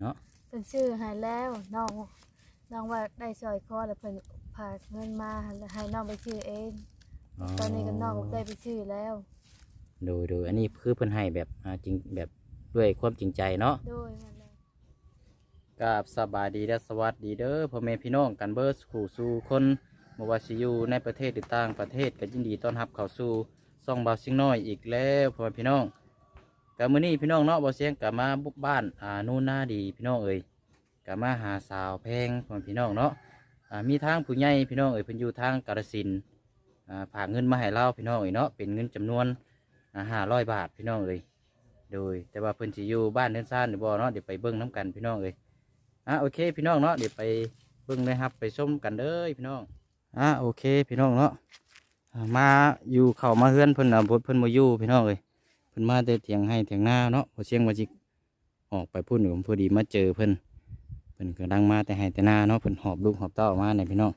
เนาะเพิ่นชื่อให้แล้วน้องน้องว่าได้ซอยคอแล้วเพิ่นฝากเงินมาแล้วให้น้องไปชื่อเอง ตอนนี้ก็น้องได้ไปชื่อแล้วโดยโดยอันนี้คือเพิ่นให้แบบอ่าจริงแบบด้วยความจริงใจเนาะ โดยมันเลยกับสบายดีและสวัสดีเด้อพ่อแม่พี่น้องกันเบิร์สู่สู่คนบ่ว่าสิอยู่ในประเทศหรือต่างประเทศก็ยินดีต้อนรับเข้าสู่ซ่องบาวซิงน้อยอีกแล้วพ่อแม่พี่น้อง กับมื้อนี้พี่น้องเนาะบ่เสียงกับมาบุกบ้านอ่านู่นหน้าดีพี่น้องเอ้ยกับมาหาสาวแพงพ่อแม่พี่น้องเนาะอ่ามีทางผู้ใหญ่พี่น้องเอ้ยเพิ่นอยู่ทางกาฬสินธุ์อ่าฝากเงินมาให้เราพี่น้องเอ้ยเนาะเป็นเงินจำนวนอ่า500บาทพี่น้องเอ้ยโดย แต่ว่าเพิ่นสิอยู่บ้านเดินซ่านหรือบ่เนาะเดี๋ยวไปเบิ่งน้กันพี่น้องเอ้ยอะโอเคพี่น้องเนาะเดี๋ยวไปเบิ่งเลยครับไปชมกันเด้อพี่น้องอะโอเคพี่น้องเนาะอ่ามาอยู่เข้ามาเฮือนเพิ่นอะบ่เพิ่นมาอยู่พี่น้องเลย พิ่นมาแต่เถียงให้เถียงหน้าเนาะพอเชียงว่าจิออกไปพูดหนูพอดีมาเจอเพิ่นเพิ่นกำลังมาแต่ให้แต่หน้าเนาะเพิ่นหอบลูกหอบเต้ามาเนี่ยพี่น้อง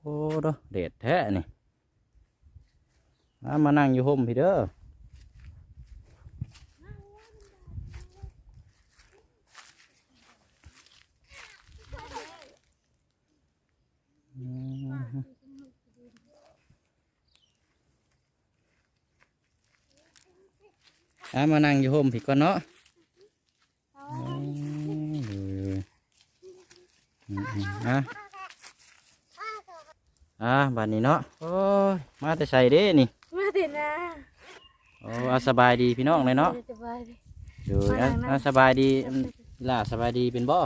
โอ้โดเด็ดแท้นี่มามานั่งอยู่ห่มพี่เด้ออืม อะมานั่งอยู่ห่มพี่ก่อนเนาะอืมดูอืมอืมอะอะบัดนี้เนาะโอ้ยมาแต่ใส่เด้นี่มาตินะโอ้อาสบายดีพี่น้องเลยเนาะสบายดีดูอะอะสบายดีอืมล่ะสบายดีเป็นบ่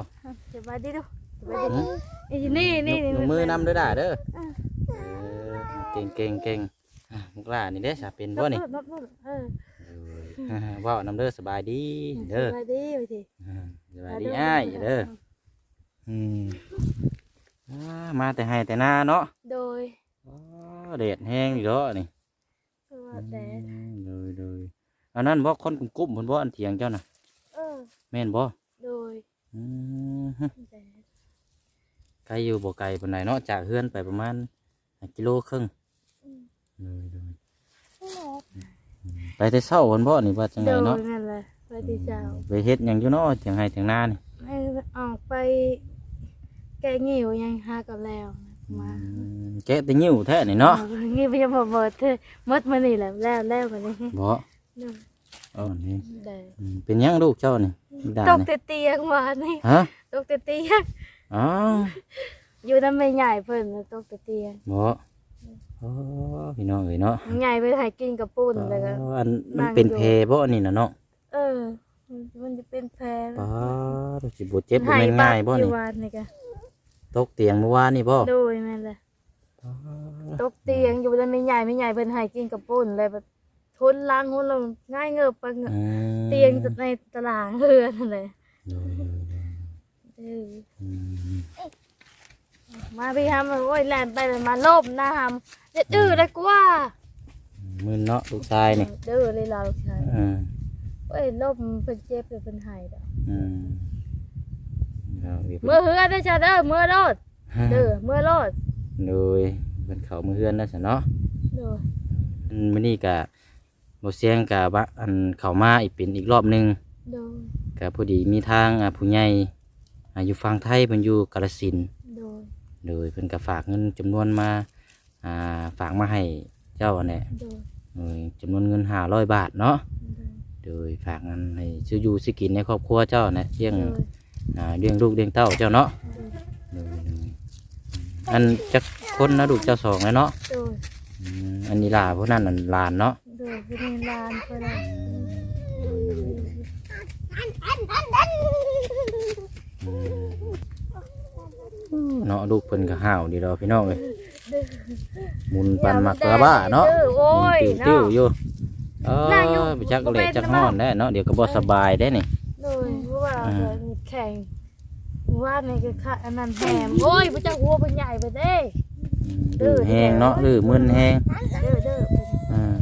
สบายดีดูสบายดีไอ้นี่นี่ยนี่กยกมือนำเด้อด่าเด้ออะเออเก่งเก่งเก่งอะมุกล่านี่เด้อสาเป็นบ่นี่ นบนบเออเออเว้านำเด้อสบายดีเด้อสบายดีไปสิอ่าสบายดีอ้ายเด้ออืมอ่ามาแต่ให้แต่หน้าเนาะโดยอ๋อแดดแห้งอยู่เด้อนี่ตัวแดดอืมเลยเลยอันนั้นบ่คนกลุ่มๆเพิ่นบ่อันเถียงเจ้าน่ะเออแม่นบ่โดยอืมฮึแดดไกลอยู่บ่ไกลปานใดเนาะจากเฮือนไปประมาณกิโลครึ่งอืมเลยเลยนั่นแหละ ไปแต่เช้าเพิ่นบ่นี่ว่าจังไดโดยเนาะนั่นแหละไปที่เจ้าไปเฮ็ดหยังอยู่เนาะเถียงให้เถียงนานี่ให้ออกไป แกงหิวยังหากับแล้วมาอืมแกะแต่นิ้วแท้นี่เนาะงี้ไปยังบ่เบิดเธอหมดมานี่แหละแล้วแล้วกันนี่บ่โดยเอ๋อนี่แดดอืมเป็นหยังลูกเจ้านี่มีด่าตกนี่แต่เตียงมานี่ฮะตกแต่เตียงอ๋ออยู่น้ำไม่ใหญ่เพิ่นน่ะตกแต่เตียงบ่ โอ้พี่น้องเอ้ยเนาะใหญ่ไปให้กินกับปุ้นแล้วก็อ๋ออันมันเป็นเพบ่นี่น่ะเนาะเออ มันจะเป็นแผลป้าดสิบ่เจ็บบ่แม่นง่ายบ่อนี่ยู่วานนี่ก็ตกเตียงเมื่อวานนี่บ่โดยแม่นแหละตกเตียงอยู่แล้วไม่ใหญ่ไม่ใหญ่เพิ่นให้กินกับปุ้นเลยแบบทนล้างหุ่นลงง่ายเงือบไปเงือบอืมเตียงในตารางเรือนนั่นแหละโดยโดยโดยเอออืม มาพี่ทำโอ้ยแล่นไปแล่นมาโลบหน้าทำจะดื้อได้กว่ามึนเนาะลูกชายนี่ดื้อเลยเราใช่อืมโอ้ยโลบเพิ่นเจ็บเลยเพิ่นใหายดอกอืมเอาอีกเมื่อเฮือได้อจ้ะเด้อเมื่อโลดเด้อเมื่อโลดโดยเพิ่นเข้ามือเฮือนแล้วซั่นเนาะ เด้ออืมมื้อนี้ก็บ่เสียงก็ว่าอันเข้ามาอีกเป็นอีกรอบหนึงเด้อก็พอดีมีทางอ่าผู้ใหญ่อ่าอยู่ฝั่งไทยเพิ่นอยู่กาฬสินธุ์เด้อ โดยเพิ่นก็ฝากเงินจำนวนมาอ่าฝากมาให้เจ้าเนี่ยเด้อโดยจำนวนเงินห้าร้อยบาทเนาะเด้อโดยฝากเงินให้ซื้ออยู่ซื้อกินในครอบครัวเจ้าเนี่ยเลี้ยงเด้ออ่าเลี้ยงลูกเลี้ยงเต้าเจ้าเนาะเด้อโดยโดยอันจักคนนะลูกเจ้าสองเลยเนาะเด้ออืมอันนี้หลานพวกนั้นน่ะหลานเนาะเด้อเป็นลานเพิ่นน่ะอืม เนาะลูกเพิ่นก็ห้าวดีดอกพี่น้องเอ้ยหมุนปันหมักละบ้าเนาะด้อโอ้ยติ้วติ้วเนาะอยู่เอน่าอยู่อไปจักบ่เล็เป็ดนจักนะห้อนบ้าได้เนาะเดี๋ยวก็บ่สบายได้นี่โดยเพราะว่าอ่าเพิ่นแข่งว่าในก็ค่ะอันนั้นแหมโอ้ยบ่จักหัวเพิ่นใหญ่ไปเด้อืมดื้ดื้ออแห้งเนาะดื้อมึนแห้งเด้อเด้อเพิ่นอ่า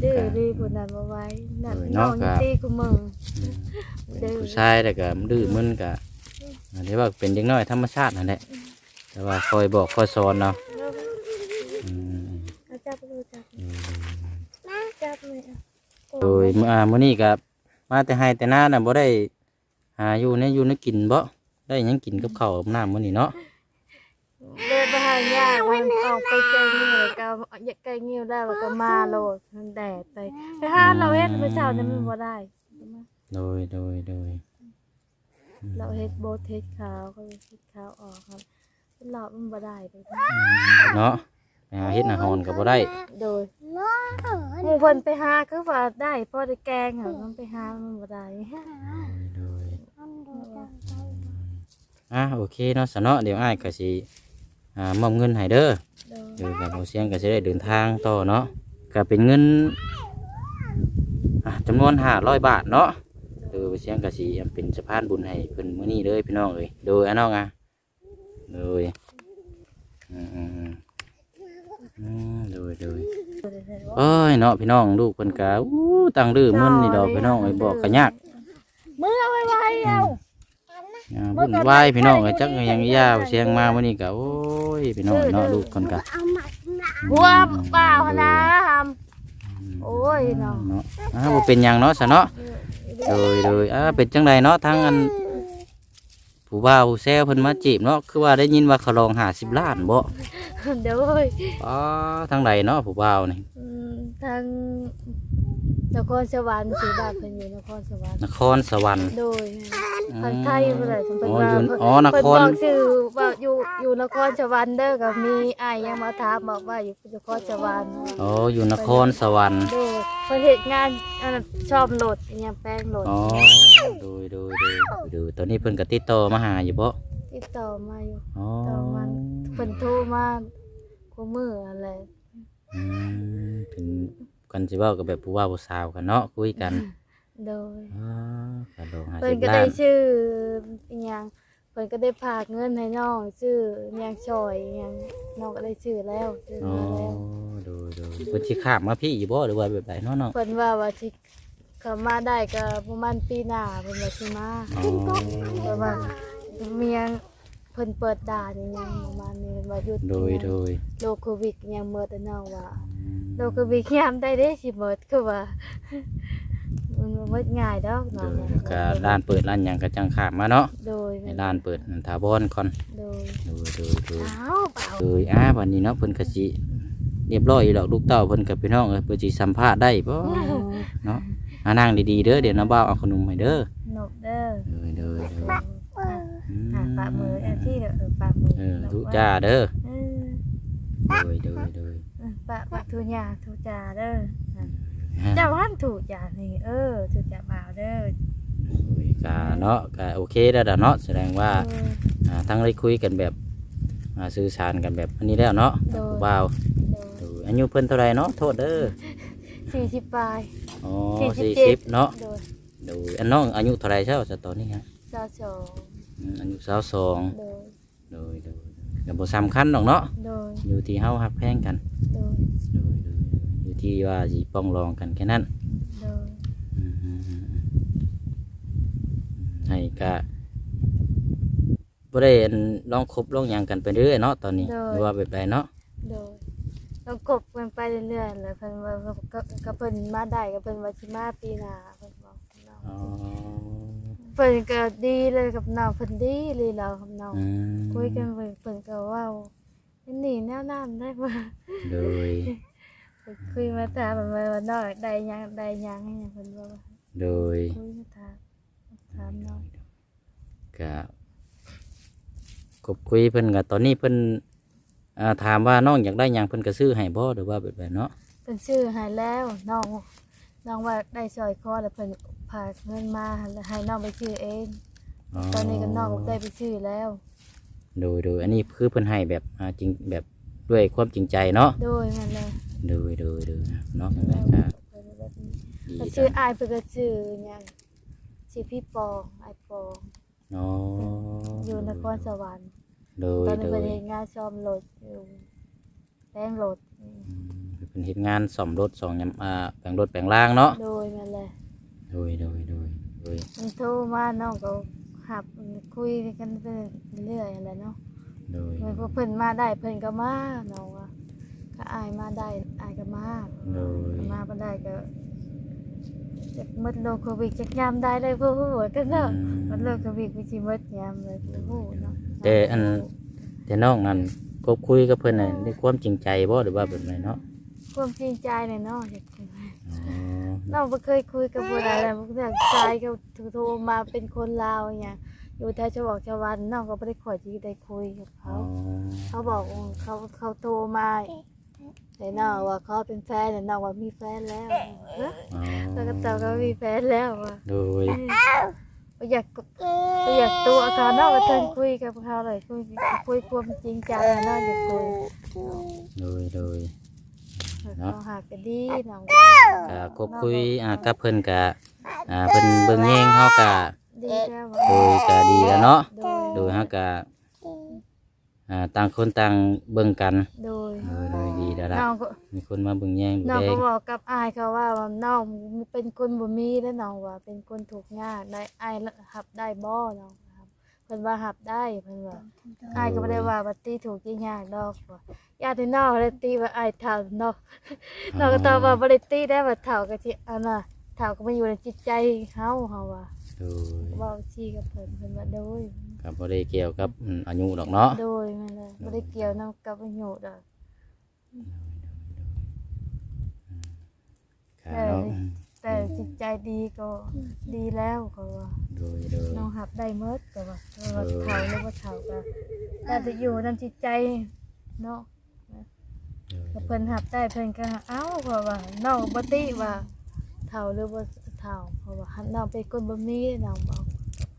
เด้อรีบนนั้นมาไว้นั่นเออน้เนาะองก็ตีกูมึงเด้อผู้ชายแต่ก็ดื้อมึนก็ อันนี้ว่าเป็นเด็กน้อยธรรมชาตินั่นแหละแต่ว่าคอยบอกคอยสอนเนาะอืมเอาจับดูจับจับเลยอะโดยเมื่ออ่ามื้อนี้ก็มาแต่ให้แต่หน้าน่ะบ่ได้หาอยู่เนี่ยอยู่ในกินบ่ได้หยังกินกับข้าวกับน้ำมื้อนี้เนาะเดินไปหาย่ามันออกไปไกลเงี้ยวก็ไกลเงี้ยวได้แล้วก็มาโลดมันแดดไปไปหาเราเฮ็ดเมื่อเช้านี่มันบ่ได้โดยโดยโดย เราเฮ็ดโบทเฮ็ดขาวก็เลยเฮ็ดขาวออกครับเป็นหลอดมันบ่ได้เลยเนาะไปหาเฮ็ดอาหารก็บ่ได้ โดยหมู่เพิ่นไปหาคือว่าได้พอได้แกงค่ะมันไปหามันบ่ได้โดยอะโอเคเนาะสะเนาะเดี๋ยวอ้ายก็สิอ่ามอบเงินให้เด้อโดยเดี๋ยวกับบ่เสียงก็สิได้เดินทางต่อเนาะก็เป็นเงินอะจำนวน500บาทเนาะ เออบ่เสียงก็สิเป็นสะพานบุญให้เพิ่นมื้อนี้เด้อพี่น้องเอ้ยโดยอะน้องอะโดยอืมอืมอืมอืมโดยโดยเอ้ยเนาะพี่น้องลูกเพิ่นกะอู้ตั้งดื้อมึนนี่ดอกพี่น้องไอ้ยบอกกะยากมือเอาไว้ไว้เอาอ่าวุ่นวายพี่น้องไอ้ยจักอิหยังยาวเสียงมาวันนี้กะโอ้ยพี่น้องเนาะลูกเพิ่นกะหัวเปล่าหั่นนะหำโอ้ยเนาะเนาะอ่าบ่เป็นหยังเนาะซะเนาะ โดยโดยอ่าเป็นจังไดเนาะทางอันผู้บ่าวผู้แซวเพิ่นมาจีบเนาะคือว่าได้ยินว่าเขาลอง50ล้านบ่เดี๋ยวเว้ยอ๋อทางใดเนาะผู้บ่าวนี่ อืมทาง นครสวรรค์สีบาทเพิ่นอยู่นครสวรรค์นครสวรรค์ โดยทางไทยเพิ่นน่ะเพิ่นอ๋อว่าอยู่เพิ่นอ๋อนคเพิ่นรบอกชื่อว่าอยู่อยู่นครสวรรค์เด้อก็มีอ้ายยังมาถามบอกว่าอยู่นครสวรรค์อ๋ออยู่นครสวรรค์โดยเพิ่นเฮ็ดงานอันนั้นชอบโหลดอหยังแป้งโหลดอ๋อโดยโดยโดยโดยตอนนี้เพิ่นก็ติดต่อมาหาอยู่บ่ติดต่อมาอยู่อ๋อต่อมาเพิ่นโทรมาคู่มืออะไรอืมเป็น กันสิเว้ากับแบบผู้ว่าผู้สาวกันเนาะคุยกันโดยอ๋อกระโดดหาเพิ่สินบก็ล้าได้นชื่ออหยังเพิ่นก็ได้ฝากเงินให้น้องชื่ออหยังช่อยอหยังน้องก็ได้ชื่อแล้วชื่ออ๋อมาแล้วดูดูเพิ่นสิข้ามมาพี่อยู่บ่หรือว่าแบบใดเนาะเนาะเพิ่นว่าว่าสิเขามาได้ก็ประมาณปีหน้าเพิ่นว่าสิมาอ๋อเพราะว่ามีหยัง เพิ่นเปิดด่านอหยังประมาณนี้เพิ่นว่าหยุดโดยโดยโรคโควิดอหยังเมิดอะน้องว่าโรคโควิดยามได้เด้สิเมิดคือว่า มันบ่เมิดง่ายดอกโดน้องยว่าแล้วก็ร้านเปิดร้านหยังก็จังข้ามมาเนาะโดยให้ร้านเปิดอันถาวรก่อนโดยโดยโดยโดย อ้าวเปล่าโดยอ่าวันนี้เนาะเพิ่นก็สิเรียบร้อยอยู่ดอกลูกเต้าเพิ่นกับพี่น้องเอ้ยเพิ่นสิสัมภาษณ์ได้บ่เนาะอ่านั่งดีๆเด้อเดี๋ยวน้าบ่าวเอาขนมให้เด้อหนกเด้อโดยโดยโดยอ่ะอืมอะปะมืออันที่เด้อเออปะมือเออทุจ้าเด้อเออโดยโดยโดยเออปะปะทุญาทุจ่าเด้ออะฮะเจ้าหันถูกจ่านี่เออถูกจ่าบ่าวเด้อโอ้ยก็เนาะก็โอเคแล้วล่ะเนาะแสดงว่าเอออ่าทั้งได้คุยกันแบบอ่าสื่อสารกันแบบอันนี้แล้วเนาะโดยผู้บ่าวโดยโดยอายุเพิ่นเท่าไรเนาะโทษเด้อสี่สิบปลายอ๋อสี่สี่สิสิบบเจ็ดเนาะโดยโดยอันน้องอายุเท่าไรเช้าจะตอนนี้ฮะเจ้าสอง อืมอายุสาวสองโดยโดยโดยก็บ่สำคัญดอกเนาะโดยอยู่ที่เฮาฮักแพงกันโดยโดยโดยโดยอยู่ที่ว่าสิป้องรองกันแค่นั้นโดยอืมอืมอืมอืมให้ก็บ่ได้อันลองคบลองหยังกันไปเรื่อยเนาะตอนนี้หรือว่าแบบใดเนาะโดยต้องกบกันไปเรื่อยๆเลยเพิ่นว่าก็ก็เพิ่นมาได้ก็เพิ่นว่าสิมาปีหน้าเพิ่นบอกกับน้องอ๋อ เพิ่นก็ดีเลยกับน้องเพิ่นดีเลยเรากับน้องอืมคุยกันเพิ่นเพิ่นก็เว้าอันนี้แนวน้ำได้บ่โดย เพิ่นคุยมาถามว่าว่าน้อยได้หยังได้หยังให้หยังเพิ่นว่าโดยคุยมาถามถามน้องก็กบคุยเพิ่นก็ตอนนี้เพิ่นอ่าถามว่าน้องอยากได้หยังเพิ่นก็ซื้อให้บ่หรือว่าแบบใดเนาะเพิ่นซื้อให้แล้วน้องน้องว่าได้ซอยคอแล้วเพิ่น พากเงินมาแล้วให้น้องไปซื้อเอง ตอนนี้ก็น้องก็ได้ไปซื้อแล้วโดยโดยอันนี้คือเพิ่นให้แบบอ่าจริงแบบด้วยความจริงใจเนาะโดยมันเลยโดยโดยโดยเนาะนั่นแหละก็เพิ่นแบบนี้ดีก็กัชื่อนอายเพิ่นก็ชื่อหยังชื่อพี่ปองอายปองอ๋ออยู่นครสวรรค์ โดยตอนนี้โดเพิ่นยเฮ็ดงานซ่อมรถอยู่แปลงรถนี่อืมเพิ่นเฮ็ดงานซ่อมรถสองยามอ่าแปลงรถแปลงล่างเนาะ โดยมันเลย โดยโดยโดยโดยมันโทรมาน้องก็หับคุยกันไปเรื่อยๆอะไรเนาะโดยเมื่อเพิ่นมาได้เพิ่นก็มาน้องว่าก็อายมาได้อายก็มาโดยมาบ่ได้ก็จากหมดโลกโควิดจากยามได้เลยผู้ฮู้กันเนาะอืมหมดโลกโควิดไปสิหมดยามเลยผู้ฮู้เนาะแต่อันแต่น้องนั่นคบคุยกับเพิ่นน่ะด้วยความจริงใจบ่หรือว่าแบบไหนเนาะความจริงใจเลยเนาะเด็กอ๋อ เราไม่เคยคุยกับผู้ใดเลยมันก็ใจก็โทรมาเป็นคนลาวเนี่ยอยู่แถวจังหวัดชาววันน้องก็ไม่ได้ขอที่ได้คุยกับอ๋เขาอเขาบอกว่าเขาเขาโทรมาแต่น้องว่าเขาเป็นแฟนแต่น้องว่ามีแฟนแล้วเอ้ออ๋อแล้วก็ตอบก็มีแฟนแล้วว่ะโดยบ่อยากบ่อยากตัวเขาน้องก็เทินคุยกับเขาเลยคุยคุยความจริงใจน้องอยากคุยโดยโดย เขาหากก็ดีน้องก็คบคุยอ่ากับเพิ่นก็อ่าเพิ่นเบิ่งแยงเฮาก็ดีแล้วโดยก็ดีแล้วเนาะ โดยโดยเฮาก็อ่าต่างคนต่างเบิ่งกันโดยโดยโดยดีแล้วล่ะน้องก็มีคนมาเบิ่งแยงดูน้องแลก็บอกกับอายเขาว่าว่าน้องเป็นคนบ่มีแล้วน้องว่าเป็นคนถูกข์ยากได้อายหับได้บ่น้องครับเพิ่นว่าหับได้เพิ่นว่าอายก็บ่ได้ว่าบัดตีถูกข์ยากดอกว่าญาติน้องเลยตีว่าอายเฒ่าน้องน้องก็ตอบว่าบ่ได้ตีได้ว่าเฒ่าก็สิอันน่ะเฒ่าก็มาอยู่ในจิตใจเฮาเฮาว่าโดยเว้าชี้กับเพิ่นเพิ่นว่าโดยก็บ่ได้เกี่ยวกับอืมอายุดอกเนาะโดยแม่นเลยบ่ได้เกี่ยวนํกับอายุดอกค่ะเนาะ แต่จิตใจดีก็ดีแล้วก็ว่าโดยโดย น้องหับได้เมดก็ว่าเออว่าเฒ่าหรือว่าเฒ่าก็แต่จะอยู่นํจิตใจเนาะถ้าเพิ่นหับได้เพิ่นก็เอ้าเพราะว่าน้องบ่ติว่าเฒ่าหรือบ่เฒ่าเพราะว่าหันน้องเป็นคนบ่มีน้องบอก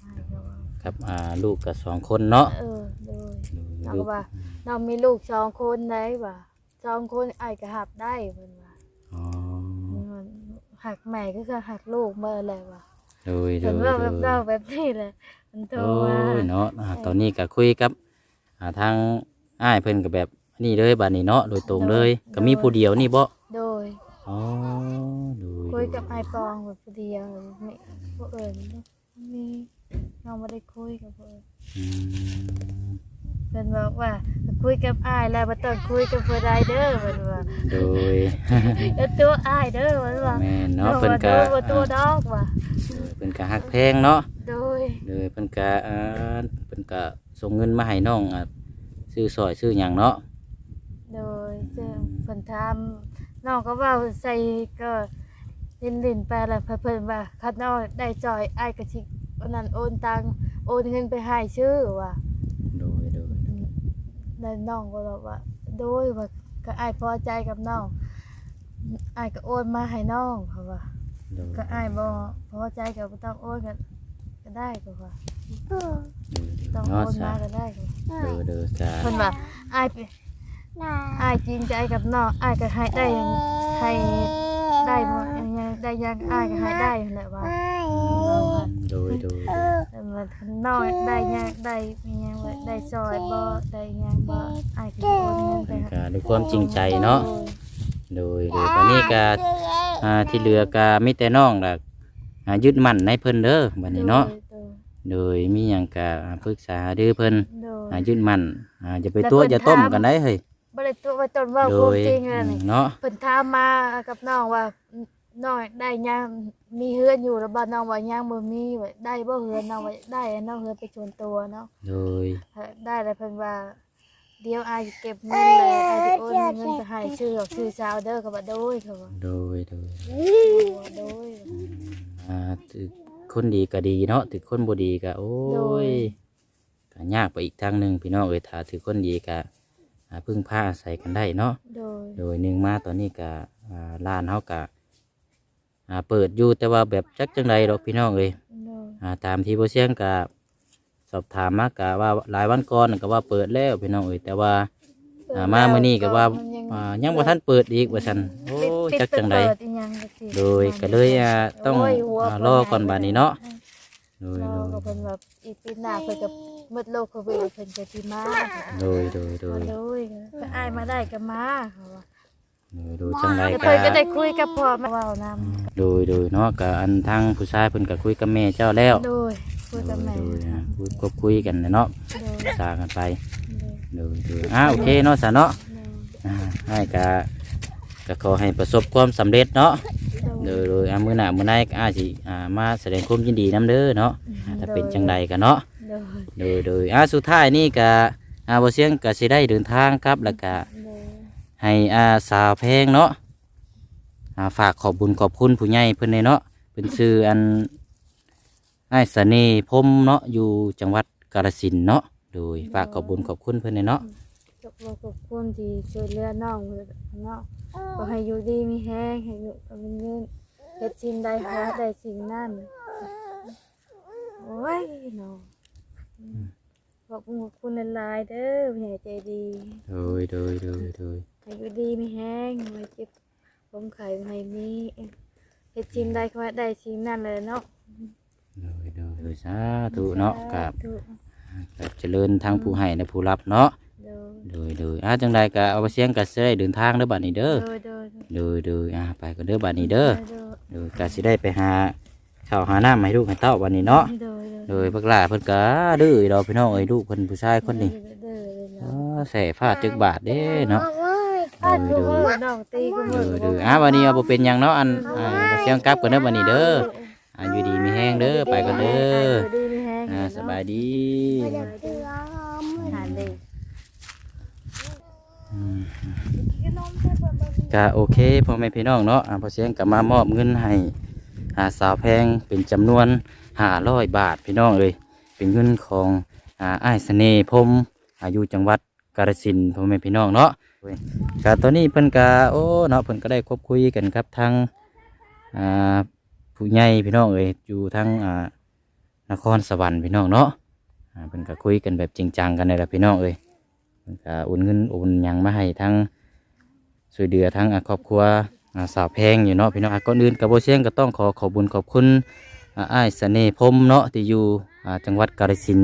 ให้ก็ว่ากับอ่าลูกกับสองคนเนาะเออโดยโดยน้องลูก็กว่าน้องมีลูกสองคนได้ว่าสองคนอ้ายก็หับได้เพิ่นว่าอ๋อมัน หักแม่ก็คือหักลูกเมื่อเลยว่ะโดยโดเห็นยว่าโดแบบยเราแบบนี้เลยมันโตโอ้มายเนาะอ่าตอนนี้ก็คุยกับอ่าทางอ้ายเพิ่นก็แบบนี่เลยบัดนี้เนาะโดยตรงเลย ก็มีผู้เดียวนี่บ่โดยอ๋อโดยคุยกับไอปองแบบเดียวไม่พวกเอิญมีน้องไม่ได้คุยกับพวกเอิญอืม เป็นบอกว่าคุยกับไอายแล้วมาต้องคุยกับผู้ใดเด้อเป็นว่าโดยเออตัวไอายเด้อเป็นว่าแม่นเนาะเพิ่นก็ว่าตัวดอกว่ะเพิ่นก็ฮักแพงเนาะโดยโดยเพิ่นก็อ่าเพิ่นก็ส่งเงินมาให้น้องอะซื้อซอยซื้อหยังเนาะโดยเจ้าเพิ่นทำน้องก็เว่าใส่ก็ลินลินๆไปแล้วเพิ่นว่าคัดน้อยได้จอยไอ้ายกระชิกวันนั้นโอนตังโอนเงินไปให้ชื่อว่ะโดยโดย แล้วน้องก็บอกว่า โดยว่าก็ไอ้ายพอใจกับน้องไอ้ายก็โอนมาให้น้องเขาว่า โดยก็ไอ้ายบ่พอใจกับบ่ต้องโอนก็ก็ได้ก็ว่าโดยต้องโอเนาะนจ้ะมาก็ได้ก็ว่าโดยโดยจ้าเพิ่นว่าไอ้ายไปไอ้ายจริงใจกับน้องไอ้ายก็ให้ได้ให้ได้บ่ยังไงได้ยังไอ้ายก็ให้ได้นั่นแหละว่า โดยโดยแต่มันน้อยได้ยังได้มียังว่าได้ซอยบ่ได้ยังบ่ไอ้ายก็โอนเงินไปเพิ่นให้ก็ด้วยความจริงใจเนาะโดยโดยวันนี้ก็อ่าที่เหลือก็มีแต่น้องล่ะอ่ายึดมั่นในเพิ่นเด้อบัดนี้เนาะโดยมีหยังก็อ่าปรึกษาหรือเพิ่นโดยอ่ายึดมั่นอ่าอย่าไปตัวอย่าต้มกันได้เฮ้ยบ่ได้ตัวว่าตนเว่าโดความยจริงอะนี่เนาะ เพิ่นถามมากับน้องว่าน้องได้ยัง มีเฮือนอยู่แล้วบ่น้องว่ายังบ่มีว่าได้บ่เฮือนน้องว่าได้น้องเฮือนไปชวนตัวเนาะโดยได้แล้วเพิ่นว่า เดี๋ยวอายสิเก็บเงินเลยอายสิโอนเงินไปให้ชื่อออกชื่อชาวเด้อก็บ่โดยเขาว่าโดยโดยบ่โดย อ่าถึกคนดีก็ดีเนาะถึกคนบ่ดีก็โอ้โดย ยก็ยากไปอีกทางหนึงพี่น้องเอ้ยถ้าถึกคนดีก็อ่าพึ่งพาอาศัยกันได้เนาะ โดย โดยหนึ่งมาตอนนี้ก็อ่าร้านเฮาก็ อ่าเปิดอยู่แต่ว่าแบบจักจังใดดอกพี่น้องเอ้ยโดยอ่าตามที่บ่เสียงก็สอบถามมากะว่าหลายวันก่อนก็ว่าเปิดแล้วพี่น้องเอ้ยแต่ว่า อ่ามามื้อนี้ก็ว่าอ่ายังบ่ทันเปิดอีกว่าซั่นโอ้ยปิจักจังใดเปิอีหยังก็สิโดยก็เลยอ่าต้องโยหัวอ่ารอก่อนบัดนี้เนาะโดยรโดอยก็เพิ่นแบบอีกปีหน้าเพิ่นก็หมดโลกโควิดเพิ่นจะสิมาโดยโดยโดยโดยก็อายมาได้ก็มาเขาว่า โดยโดยจังใดแล้วก็เพิ่นก็ได้คุยกับพ่อมาเว้านำโดยโดยเนาะก็อันทางผู้ชายเพิ่นก็คุยกับแม่เจ้าแล้วโดยคุยกับแม่โดยอ่าคุยก็คุยกันเนาะโดยปรึกษากันไปโดยโดยโดยอ่าโอเคเนาะสะเนาะโดยอ่าให้ก็ก็ขอให้ประสบความสำเร็จเนาะ โดยโดยโดยอ่ามื้อหน้ามื้อไหนก็อาจสิอ่ามาแสดงความยินดีนํเด้อเนาะอ่าถ้าเป็นจังใดก็เนาะ โดย โดยโดยอ่าสุดท้ายนี่ก็อ่าบ่เสียงก็สิได้เดินทางครับแล้วก็โดย ให้อาสาวแพงเนาะอ่าฝากขอบบุญขอบคุณผู้ใหญ่เพิ่นเลยเนาะเป็นชื่ออันไอ้ายเสน่ห์พรหมเนาะอยู่จังหวัดกาฬสินธุ์เนาะโดยฝากขอบบุญขอบคุณเพิ่นเลยเนาะขอบคุณขอบคุณที่ช่วยเหลือน้องเนาะขอให้อยู่ดีมีแห้งให้อยู่กับมันยืนเฮ็ดสิ่งใดหาได้สิ่งนั้นโอ้ยน้องขอบคุณขอบคุณหลายๆเด้อผู้ใหญ่ใจดีโดยโดยโดยโดย ให้อยู่ดีมีแห้งไม่เจ็บผมไข่ไม่มีเฮ็ดสิ่งใดขอให้ได้สิ่งนั้นเลยเนาะโดยโดยโดยสาธุเนาะกับสาธุกับเจริญทางผู้ให้และผู้รับเนาะโดยโดยโดยอ่าจังใดก็เอาไปเสียงก็สิได้เดินทางเด้อบัดนี้เด้อโดยโดยโดยโดยอ่าไปก็เด้อบัดนี้เด้อโดยโดยก็สิได้ไปหาข้าวหาน้ำให้ลูกให้เต้าบัดนี้เนาะ โดยโดยพวกหลาเพิ่นก็ดื้อดอกพี่น้องเอ้ยลูกเพิ่นผู้ชายคนนี้โดยอ๋อใส่ฟ้าจึกบาทเด้เนาะ โดยโดยน้องตีก็เดมือเดออะวันนี้เอาบ่เป็นหยังเนาะอันอ่าบ่เสียงกลับกันเด้อวันนี้เด้ออ่าอยู่ดีมีแห้งเด้อไปกันเด้ออ่าสบายดีหาเลยอืมก็โอเคพ่อแม่พี่น้องเนาะอ่าพอเสียงก็มามอบเงินให้อ่าสาวแพงเป็นจำนวน500บาทพี่น้องเอ้ยเป็นเงินของอ่าอ้ายเสน่ห์พรหมอายุจังหวัด กาฬสินพ่อแม่พี่น้องเนาะก็ตอนนี้เพิ่นก็โอ้เนาะเพิ่นก็ได้คบคุยกันครับทางอ่าผู้ใหญ่พี่น้องเอ้ยอยู่ทางอ่านครสวรรค์พี่น้องเนาะอ่าเพิ่นก็คุยกันแบบจริงจังกันเลยละพี่น้องเอ้ยเพิ่นก็โอนเงินโอนหยังมาให้ทั้งช่วยเหลือทั้งครอบครัวสาวแพงอยู่เนาะพี่น้องก่อนอื่นกับโบเชียงก็ต้องขอขอบุญขอบคุณอ่าอ้ายเสน่ห์พรมเนาะที่อยู่จังหวัดกาฬสิน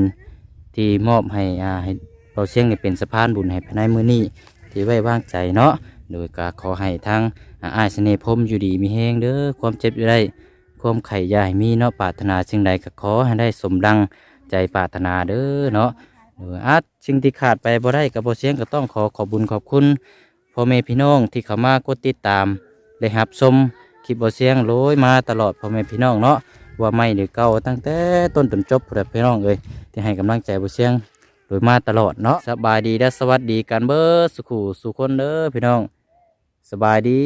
ที่มอบให้อาให้ โบเชียงนี่เป็นสะพานบุญให้ภายในมือนี้ที่ไว้วางใจเนาะโดยก็ขอให้ทางอาอ้ายเสน่ห์พมอยู่ดีมีแห้งเด้อความเจ็บอยู่ได้ความไข่ใหญ่มีเนาะปรารถนาสิ่งใดก็ขอให้ได้สมดังใจปรารถนาเด้อเนาะอาจสิ่งที่ขาดไปบ่ได้กับบ่เสียงก็ต้องขอขอบบุญขอบคุณพ่อแม่พี่น้องที่เข้ามากดติดตามได้รับชมคลิปบ่เสียงโรยมาตลอดพ่อแม่พี่น้องเนาะว่าไม่หรือเก่าตั้งแต่ต้นจนจบพุ่นแหละพี่น้องเอ้ยที่ให้กำลังใจบ่เสียง โดยมาตลอดเนาะสบายดีและสวัสดีกันเบอร์สุขูสุคนเด้อพี่น้อง สบายดี